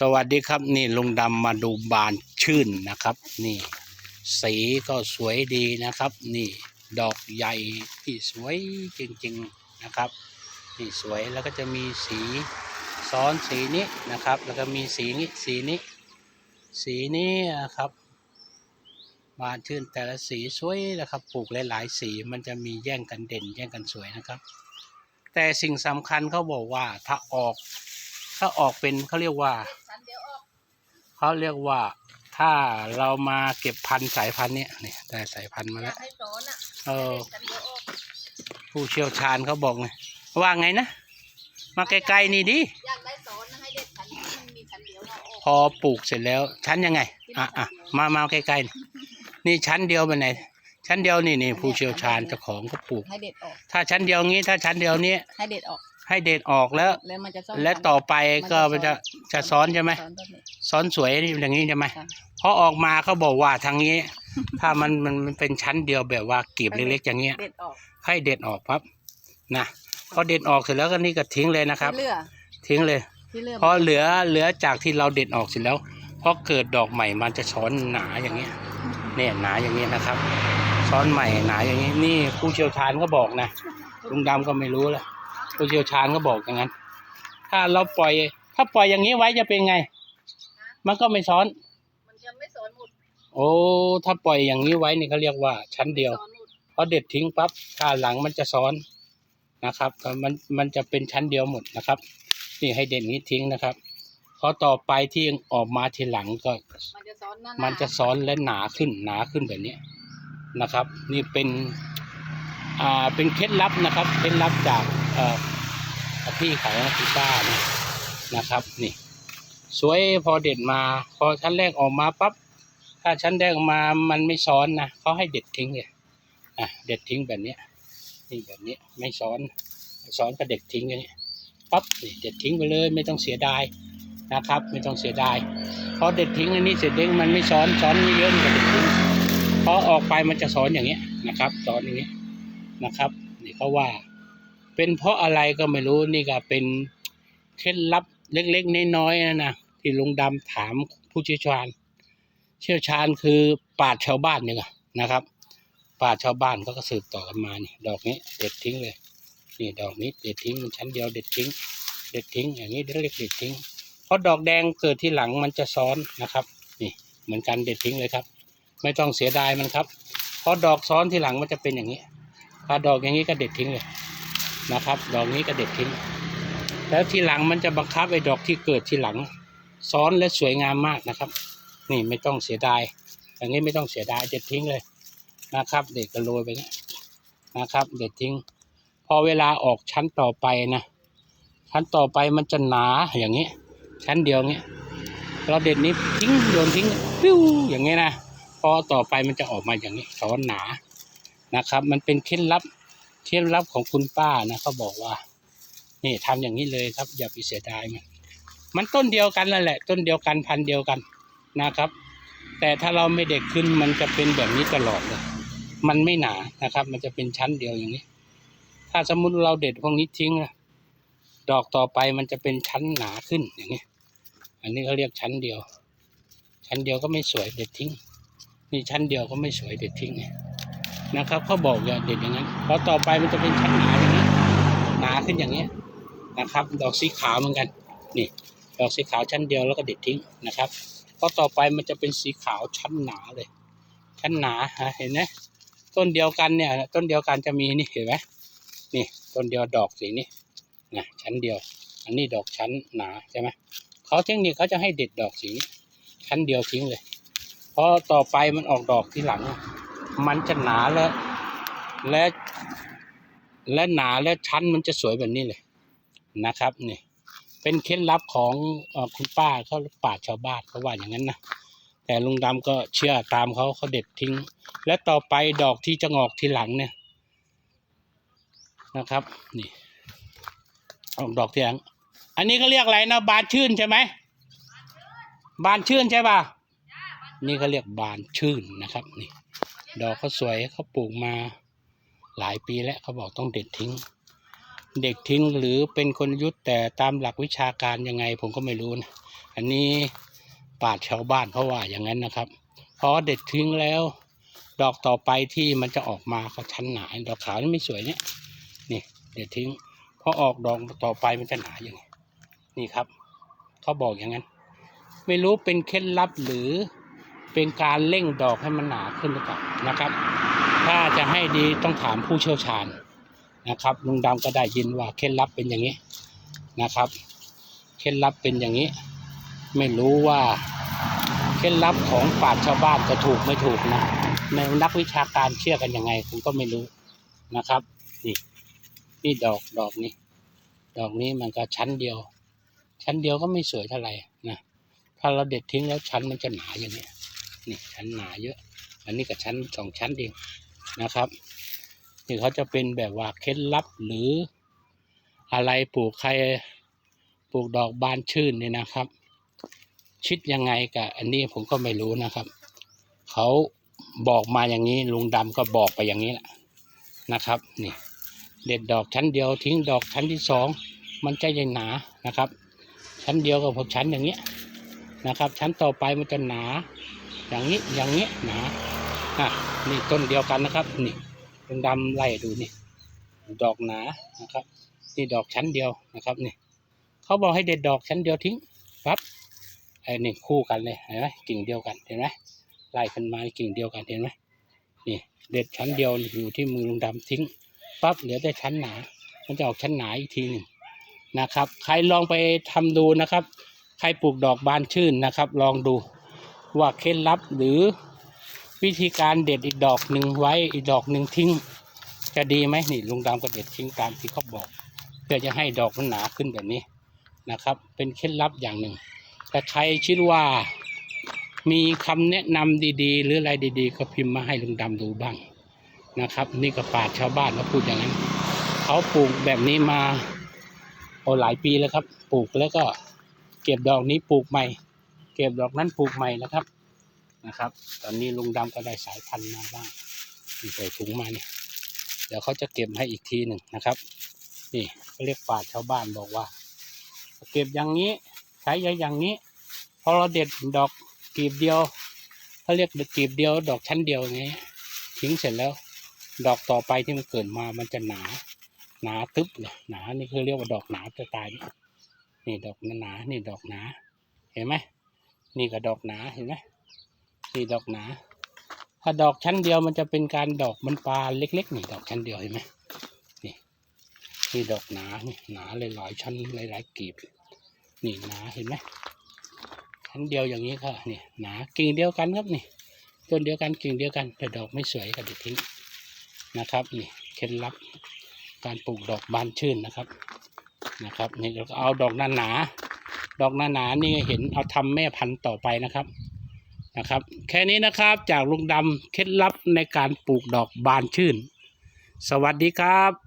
สวัสดีครับนี่ลุงดำมาดูบานชื่นนะครับ นี่ สีก็สวยดีนะครับ นี่ดอกใหญ่ที่สวยจริงๆนะครับ นี่สวยแล้วก็จะมีสีซ้อนสีนี้นะครับ แล้วก็มีสีนี้สีนี้ สีนี้นะครับ บานชื่นแต่ละสีสวยนะครับปลูกหลายๆสีมันจะมีแย่งกันเด่นแย่งกันสวยนะครับ แต่สิ่งสำคัญเขาบอกว่าถ้าออกถ้าออกเป็นเขาเรียกว่า ชั้นเดียวออก เขาเรียกว่าถ้าเรามาเก็บพันธุ์สายพันธุ์เนี้ยนี่ได้สายพันธุ์มาอแล้ยาวกให้สอนอะเออชั้นเดียวออกผู้เชี่ยวชาญเขาบอกไงว่าไงนะ มาไกลๆนี่ดิอยากได้สอนนะให้เด็ดชั้นที่มันมีชั้นเดียวเอาออกพอปลูกเสร็จแล้วชั้นยังไงอะอะมามาใกล้ๆนี่นี่ชั้นเดียวไปไหนชั้นเดียวนี่นี่ผู้เชี่ยวชาญเจ้าของเขาปลูกให้เด็ดออกถ้าชั้นเดียวงี้ถ้าชั้นเดียวนี้ให้เด็ดออก ให้เด็ดออกแล้ว แล้วมันจะซ่อมและต่อไปก็มันจะจะซ้อนใช่ไหมซ้อนแบบนี้ ซ้อนสวยนี่อย่างนี้ใช่ไหมค่ะพอออกมาเขาบอกว่าทางนี้ ถ้ามันมันมันเป็นชั้นเดียวแบบว่ากีบเล็กๆอย่างเงี้ย เด็ดออกให้เด็ดออกครับนะพอเด็ดออกเสร็จแล้วก็นี่ก็ทิ้งเลยนะครับ ที่เหลือทิ้งเลย ที่เหลือพอเหลือเหลือจากที่เราเด็ดออกเสร็จแล้วพอเกิดดอกใหม่มันจะช้อนหนาอย่างเงี้ยเนี่ยหนาอย่างเงี้ยนะครับ ช้อนใหม่หนาอย่างนี้นี่ผู้เชี่ยวชาญก็บอกนะลุงดำก็ไม่รู้ละ ผู้เชี่ยวชาญก็บอกอย่างนั้น ถ้าเราปล่อย ถ้าปล่อยอย่างนี้ไว้จะเป็นไง มันก็ไม่ซ้อน มันจะไม่สอนหมด โอ้ ถ้าปล่อยอย่างนี้ไว้นี่เขาเรียกว่าชั้นเดียวสอนหมดพอเด็ดทิ้งปั๊บถ้าหลังมันจะซ้อนนะครับ มันมันจะเป็นชั้นเดียวหมดนะครับ นี่ให้เด็ดนี้ทิ้งนะครับพอต่อไปที่ออกมาทีหลังก็ มันจะสอนหน้ามันจะซ้อนและหนาขึ้นหนาขึ้นแบบนี้นะครับ นี่เป็นอ่าเป็นเคล็ดลับนะครับ เคล็ดลับจาก พี่เขาพี่ป้านะนะครับนี่ สวยพอเด็ดมา พอชั้นแรกออกมาปั๊บถ้าชั้นแรกออกมามันไม่ซ้อนนะเขาให้เด็ดทิ้งเลยอะเด็ดทิ้งแบบเนี้ยนี่แบบนี้ไม่ซ้อนซ้อนก็เด็ดทิ้งอย่างนี้ปั๊บนี่เด็ดทิ้งไปเลย ไม่ต้องเสียดายนะครับ ไม่ต้องเสียดายพอเด็ดทิ้งอันนี้เสร็จเด้งมันไม่ซ้อนซ้อนไม่เยอะมันเด็ดทิ้งพอออกไปมันจะซ้อนอย่างเงี้ยนะครับซ้อนอย่างเงี้ยนะครับนี่เขาว่า เป็นเพราะอะไรก็ไม่รู้นี่ก็เป็นเคล็ดลับเล็กๆน้อยๆนะนะที่ลุงดำถามผู้เชี่ยวชาญ เชี่ยวชาญคือปราชญ์ชาวบ้านเนี่ยนะครับปราชญ์ชาวบ้านก็สืบต่อกันมานี่ดอกนี้เด็ดทิ้งเลยนี่ดอกนี้เด็ดทิ้งมันชั้นเดียวเด็ดทิ้ง เด็ดทิ้ง อย่างนี้เรียกเด็ดทิ้งเพราะดอกแดงเกิดที่หลังมันจะซ้อนนะครับ นี่เหมือนกันเด็ดทิ้งเลยครับ ไม่ต้องเสียดายมันครับเพราะดอกซ้อนที่หลังมันจะเป็นอย่างนี้ถ้าดอกอย่างนี้ก็เด็ดทิ้งเลย นะครับ ดอกนี้ก็เด็ดทิ้ง แล้วที่หลังมันจะบังคับไอ้ดอกที่เกิดที่หลัง ซ้อนและสวยงามมากนะครับ นี่ไม่ต้องเสียดายอย่างนี้ไม่ต้องเสียดายเด็ดทิ้งเลยนะครับ เด็ดกระโรยไปเนี่ยนะครับ เด็ดทิ้ง พอเวลาออกชั้นต่อไปนะชั้นต่อไปมันจะหนาอย่างนี้ ชั้นเดียวเงี้ยเราเด็ดนี้ทิ้งโยนทิ้งปิ้วอย่างเงี้นะพอต่อไปมันจะออกมาอย่างนี้ซ้อนหนานะครับ มันเป็นเคล็ดลับ เคล็ดลับของคุณป้านะเขาบอกว่า นี่ทำอย่างนี้เลยครับ อย่าไปเสียดายมันมันต้นเดียวกันนั่นแหละ ต้นเดียวกันพันเดียวกันนะครับ แต่ถ้าเราไม่เด็ดขึ้นมันจะเป็นแบบนี้ตลอดเลยมันไม่หนานะครับ มันจะเป็นชั้นเดียวอย่างนี้ ถ้าสมมุติเราเด็ดพวกนี้ทิ้งนะดอกต่อไปมันจะเป็นชั้นหนาขึ้นอย่างนี้ อันนี้เขาเรียกชั้นเดียว ชั้นเดียวก็ไม่สวยเด็ดทิ้ง นี่ชั้นเดียวก็ไม่สวยเด็ดทิ้งเนี่ย นะครับเขาบอกอย่าเด็ดอย่างนั้นเพราะต่อไปมันจะเป็นชั้นหนาอย่างนี้หนาขึ้นอย่างนี้ยนะครับ ดอกสีขาวเหมือนกันนี่ดอกสีขาวชั้นเดียวแล้วก็เด็ดทิ้งนะครับเพราะต่อไปมันจะเป็นสีขาวชั้นหนาเลย ชั้นหนาฮะเห็นไหมต้นเดียวกันเนี่ย ต้นเดียวกันจะมีนี่เห็นไหมนี่ต้นเดียวดอกสีนี้นะชั้นเดียว อันนี้ดอกชั้นหนาใช่ไหมเขาเทคนิคเขาจะให้เด็ดดอกสีนี้ชั้นเดียวทิ้งเลย เพราะต่อไปมันออกดอกที่หลัง มันจะหนาแล้วและและหนาและชั้นมันจะสวยแบบนี้เลยนะครับนี่เป็นเคล็ดลับของอคุณป้าเขาป่าชาวบ้านเขาว่าอย่างนั้นนะแต่ลุงดำก็เชื่อตามเขาเขาเด็ดทิ้ง และต่อไปดอกที่จะงอกทีหลังเนี่ยนะครับ นี่ออกดอกทีหลังอันนี้ก็เรียกอะไรนะบานชื่นใช่ไหมบานชื่นใช่ป่ะนี่เขาเรียกบานชื่นนะครับนี่ ดอกเขาสวยเขาปลูกมาหลายปีแล้วเขาบอกต้องเด็ดทิ้ง เด็กทิ้งหรือเป็นคนยุทธแต่ตามหลักวิชาการยังไงผมก็ไม่รู้นะอันนี้ปราชญ์ชาวบ้านเขาว่าอย่างนั้นนะครับพราะเด็ดทิ้งแล้ว ดอกต่อไปที่มันจะออกมาก็ชั้นหนาดอกขาวนี่ไม่สวยเนี่ยนี่เด็ดทิ้งพอออกดอกต่อไปมันจะหนาอย่างนี้นี่ครับเขาบอกอย่างนั้น ไม่รู้เป็นเคล็ดลับหรือ เป็นการเร่งดอกให้มันหนาขึ้นหรือเปล่านะครับ ถ้าจะให้ดีต้องถามผู้เชี่ยวชาญนะครับลุงดำก็ได้ยินว่าเคล็ดลับเป็นอย่างนี้นะครับเคล็ดลับเป็นอย่างนี้ ไม่รู้ว่าเคล็ดลับของปราชญ์ชาวบ้านจะถูกไม่ถูกนะในนักวิชาการเชื่อกันยังไงผมก็ไม่รู้นะครับ นี่นี่ดอกดอกนี้ ดอกนี้มันก็ชั้นเดียว ชั้นเดียวก็ไม่สวยเท่าไหร่นะถ้าเราเด็ดทิ้งแล้วชั้นมันจะหนาอย่างนี้ นี่ชั้นหนาเยอะ อันนี้กับชั้นสองชั้นเองนะครับนี่เขาจะเป็นแบบว่าเคล็ดลับหรืออะไรปลูกใครปลูกดอกบานชื่นเนี่ยนะครับ ชิดยังไงกับอันนี้ผมก็ไม่รู้นะครับ เขาบอกมาอย่างนี้ลุงดำก็บอกไปอย่างนี้แหละนะครับนี่เด็ดดอกชั้นเดียวทิ้งดอกชั้นที่สองมันจะยังหนานะครับ ชั้นเดียวกับพวกชั้นอย่างเงี้ยนะครับ ชั้นต่อไปมันจะหนา อย่างนี้อย่างนี้นาอะนี่ต้นเดียวกันนะครับนี่ลุงดำไล่ดูนี่ดอกหนานะครับนี่ดอกชั้นเดียวนะครับนี่เขาบอกให้เด็ดดอกชั้นเดียวทิ้งปั๊บไอ้นี่คู่กันเลยเห็นไหมกิ่งเดียวกันเห็นไหมไล่ขึ้นมากิ่งเดียวกันเห็นไหมนี่เด็ดชั้นเดียวอยู่ที่มือลุงดำทิ้งปั๊บเหลือแต่ชั้นหนา มันจะออกชั้นหนาอีกทีหนึ่งนะครับ ใครลองไปทำดูนะครับ ใครปลูกดอกบานชื่นนะครับ ลองดู ว่าเคล็ดลับหรือวิธีการเด็ดอีกดอกหนึ่งไว้อีกดอกหนึ่งทิ้ง จะดีไหมนี่ลุงดำก็เด็ดทิ้งตามที่เขาบอกเพื่อจะให้ดอกมันหนาขึ้นแบบนี้นะครับ เป็นเคล็ดลับอย่างหนึ่งแต่ใครคิดว่ามีคำแนะนำดีๆ หรืออะไรดีๆ ก็พิมพ์มาให้ลุงดำดูบ้างนะครับ นี่ก็ปาชญ์ชาวบ้านเขาพูดอย่างนั้น เขาปลูกแบบนี้มาโอหลายปีแล้วครับ ปลูกแล้วก็เก็บดอกนี้ปลูกใหม่ เก็บดอกนั้นปลูกใหม่นะครับนะครับ ตอนนี้ลุงดำก็ได้สายพันธุ์มาบ้างนี่ใส่ถุงมาเนี่ย เดี๋ยวเขาจะเก็บให้อีกทีหนึ่งนะครับ นี่เขาเรียกปราชาวบ้านบอกว่า เก็บอย่างนี้ใช้อย่างนี้พอเราเด็ดดอกกลีบเดียวเขาเรียกกลีบเดียว ดอกชั้นเดียวอย่างนี้ทิ้งเสร็จแล้ว ดอกต่อไปที่มันเกิดมามันจะหนาหนาตึ๊บเลยหนานี่คือเรียกว่าดอกหนาจะตายนี่ดอกหนานี่ดอกหนาเห็นไหม นี่ก็ดอกหนาเห็นไหมนี่ดอกหนา ถ้าดอกชั้นเดียวมันจะเป็นการดอกมันปลาเล็ก ๆ นี่ดอกชั้นเดียวเห็นไหมนี่นี่ดอกหนานี่หนาหลายๆชั้นหลายๆกลีบ นี่หนาเห็นไหมชั้นเดียวอย่างนี้ค่ะนี่หนากิ่งเดียวกันครับนี่ต้นเดียวกันกิ่งเดียวกันแต่ดอกไม่สวยก็เด็ดทิ้งนะครับนี่เคล็ดลับการปลูกดอกบานชื่นนะครับนะครับนี่เราก็เอาดอกหนาหนาๆ ดอกหนาหนาๆนี่เห็นเอาทำแม่พันธุ์ต่อไปนะครับนะครับ แค่นี้นะครับจากลุงดำเคล็ดลับในการปลูกดอกบานชื่น สวัสดีครับ